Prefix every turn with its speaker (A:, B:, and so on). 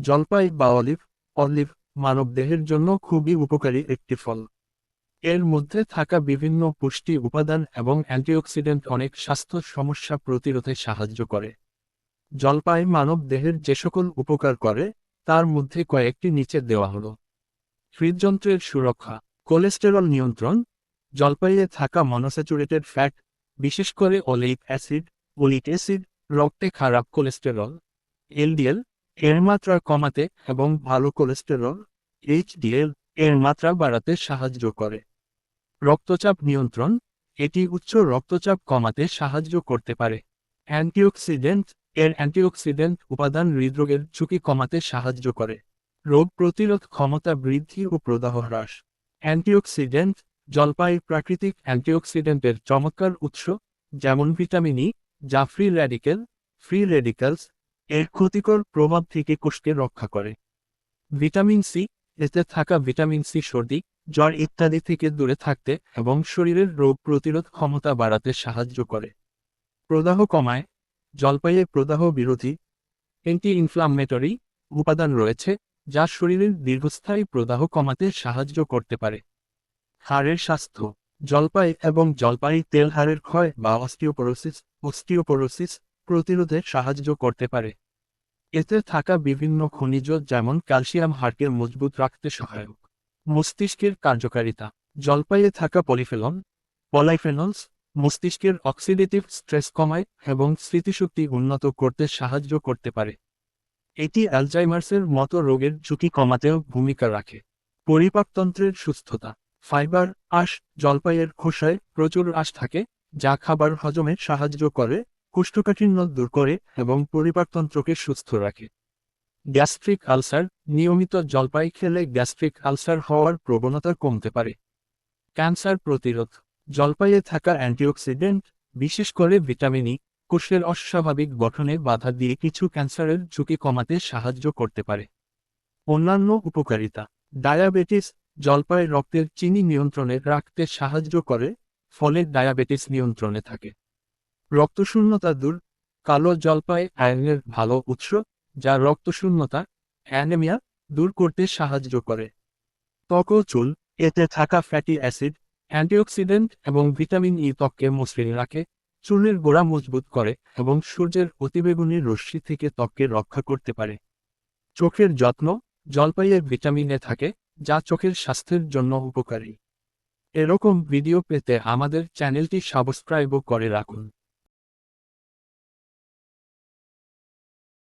A: জলপাই বা olive olive মানবদেহের জন্য খুবই উপকারী একটি ফল। এর মধ্যে থাকা বিভিন্ন পুষ্টি উপাদান এবং অ্যান্টিঅক্সিডেন্ট অনেক স্বাস্থ্য সমস্যা প্রতিরোধে সাহায্য করে। জলপাই মানব দেহের যে সকল উপকার করে, তার মধ্যে কয়েকটি নিচে দেওয়া হলো। হৃদযন্ত্রের সুরক্ষা, কোলেস্টেরল নিয়ন্ত্রণ, জলপাইয়ে থাকা মনোস্যাচুরেটেড ফ্যাট বিশেষ করে অলিক অ্যাসিড ওলিক অ্যাসিড, রক্তে খারাপ কোলেস্টেরল, এলডিএল এর মাত্রা কমাতে এবং ভালো কোলেস্টেরল এইচডিএল এর মাত্রা বাড়াতে সাহায্য করে। রক্তচাপ নিয়ন্ত্রণ, এটি উচ্চ রক্তচাপ কমাতে সাহায্য করতে পারে। অ্যান্টিঅক্সিডেন্ট, এর অ্যান্টিঅক্সিডেন্ট উপাদান হৃদরোগের ঝুঁকি কমাতে সাহায্য করে। রোগ প্রতিরোধ ক্ষমতা বৃদ্ধি ও প্রদাহ হ্রাস। অ্যান্টিঅক্সিডেন্ট, জলপাই প্রাকৃতিক অ্যান্টিঅক্সিডেন্টের চমৎকার উৎস, যেমন ভিটামিন ই যা ফ্রি র্যাডিক্যাল ফ্রি রেডিক্যালস এর ক্ষতিকর প্রভাব থেকে কোষকে রক্ষা করে। ভিটামিন সি, এতে থাকা ভিটামিন সি সর্দি, জ্বর ইত্যাদি থেকে দূরে থাকতে এবং শরীরের রোগ প্রতিরোধ ক্ষমতা বাড়াতে সাহায্য করে। প্রদাহ কমায়, জলপাইয়ে প্রদাহ বিরোধী অ্যান্টি ইনফ্লামেটরি উপাদান রয়েছে, যা শরীরের দীর্ঘস্থায়ী প্রদাহ কমাতে সাহায্য করতে পারে। হাড়ের স্বাস্থ্য, জলপাই এবং জলপাই তেল হাড়ের ক্ষয় বা অস্টিওপোরোসিস অস্টিওপোরোসিস প্রতিরোধে সাহায্য করতে পারে। এতে থাকা বিভিন্ন খনিজ, যেমন ক্যালসিয়াম হাড়কে মজবুত রাখতে সহায়ক। মস্তিষ্কের কার্যকারিতা। জলপাইয়ে থাকা পলিফেলন, পলাইফেনলস, মস্তিষ্কের অক্সিডেটিভ স্ট্রেস কমায় এবং স্মৃতিশক্তি উন্নত করতে সাহায্য করতে পারে। এটি অ্যালজাইমার্সের মতো রোগের ঝুঁকি কমাতেও ভূমিকা রাখে। পরিপাকতন্ত্রের সুস্থতা। ফাইবার, আঁশ, জলপাইয়ের খোসায় প্রচুর আঁশ থাকে, যা খাবার হজমে সাহায্য করে কোষ্ঠকাঠিন্য দূর করে এবং পরিপাকতন্ত্রকে সুস্থ রাখে। গ্যাস্ট্রিক আলসার নিয়মিত জলপাই খেলে গ্যাস্ট্রিক আলসার হওয়ার প্রবণতা কমতে পারে। ক্যান্সার প্রতিরোধ, জলপাইয়ে থাকা অ্যান্টিঅক্সিডেন্ট, বিশেষ করে ভিটামিন ই, কোষের অস্বাভাবিক গঠনে বাধা দিয়ে কিছু ক্যান্সারের ঝুঁকি কমাতে সাহায্য করতে পারে। অন্যান্য উপকারিতা, ডায়াবেটিস জলপাই রক্তের চিনি নিয়ন্ত্রণে রাখতে সাহায্য করে, ফলে ডায়াবেটিস নিয়ন্ত্রণে থাকে। রক্তশূন্যতা দূর, কালো জলপাই আয়নের ভালো উৎস, যা রক্তশূন্যতা, অ্যানেমিয়া, দূর করতে সাহায্য করে। ত্বক চুল, এতে থাকা ফ্যাটি অ্যাসিড অ্যান্টিঅক্সিডেন্ট এবং ভিটামিন ই ত্বককে মসৃণ রাখে, চুলের গোড়া মজবুত করে এবং সূর্যের অতিবেগুনি রশ্মি থেকে ত্বককে রক্ষা করতে পারে। চোখের যত্ন জলপাইয়ের ভিটামিনে থাকে, যা চোখের স্বাস্থ্যের জন্য উপকারী। এরকম ভিডিও পেতে আমাদের চ্যানেলটি সাবস্ক্রাইবও করে রাখুন।